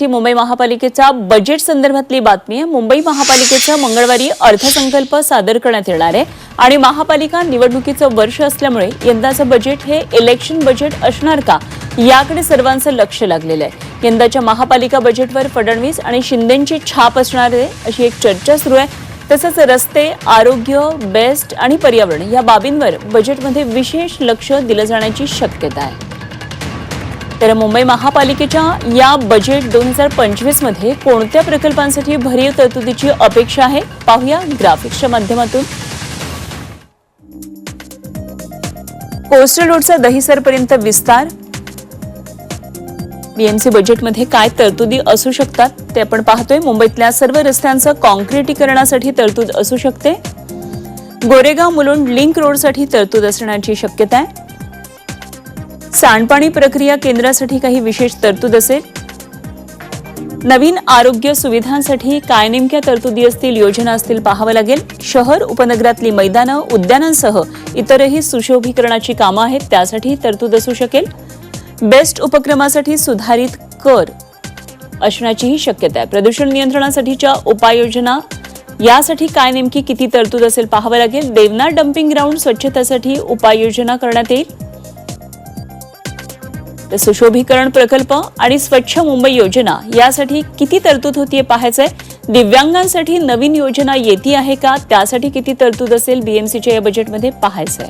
ही मुंबई महापालिकेच्या बजेट संदर्भातली बातमी आहे. मुंबई महापालिकेच्या मंगळवारी अर्थसंकल्प सादर करण्यात येणार आहे. आणि महापालिका निवडणुकीचं वर्ष असल्यामुळे यंदाचं बजेट हे इलेक्शन बजेट असणार का? याकडे सर्वांचं लक्ष लागलेलं आहे. यंदाच्या महापालिका बजेटवर फडणवीस आणि शिंदेची छाप असणार आहे अशी एक चर्चा सुरू आहे. तसंच रस्ते आरोग्य बेस्ट आणि पर्यावरण या बाबींवर बजेटमध्ये विशेष लक्ष दिलं जाण्याची शक्यता आहे. तर मुंबई महापालिकेच्या या बजेट दोन हजार पंचवीसमध्ये कोणत्या प्रकल्पांसाठी भरीव तरतुदीची अपेक्षा आहे? पाहूया ग्राफिक्सच्या माध्यमातून. कोस्टल रोडचा दहिसरपर्यंत विस्तार. बीएमसी बजेटमध्ये काय तरतुदी असू शकतात? ते आपण पाहतोय. मुंबईतल्या सर्व रस्त्यांचं कॉन्क्रिटीकरणासाठी तरतूद असू शकते. गोरेगाव मुलुंड लिंक रोडसाठी तरतूद असण्याची शक्यता आहे. सांडपाणी प्रक्रिया केंद्रासाठी काही विशेष तरतूद असेल? नवीन आरोग्य सुविधांसाठी काय नेमक्या तरतुदी असतील योजना असतील पाहावं लागेल. शहर उपनगरातली मैदानं उद्यानांसह इतरही सुशोभीकरणाची कामं आहेत त्यासाठी तरतूद असू शकेल. बेस्ट उपक्रमासाठी सुधारित कर. असण्याचीही शक्यता आहे. प्रदूषण नियंत्रणासाठीच्या उपाययोजना. यासाठी काय नेमकी किती तरतूद असेल पाहावं लागेल. देवना डम्पिंग ग्राउंड स्वच्छतेसाठी उपाययोजना करण्यात येईल. तर सुशोभीकरण प्रकल्प आणि स्वच्छ मुंबई योजना यासाठी किती तरतूद होतीये पाहायचंय? दिव्यांगांसाठी नवीन योजना येते आहे का? त्यासाठी किती तरतूद असेल बीएमसीच्या या बजेटमध्ये पाहायचंय.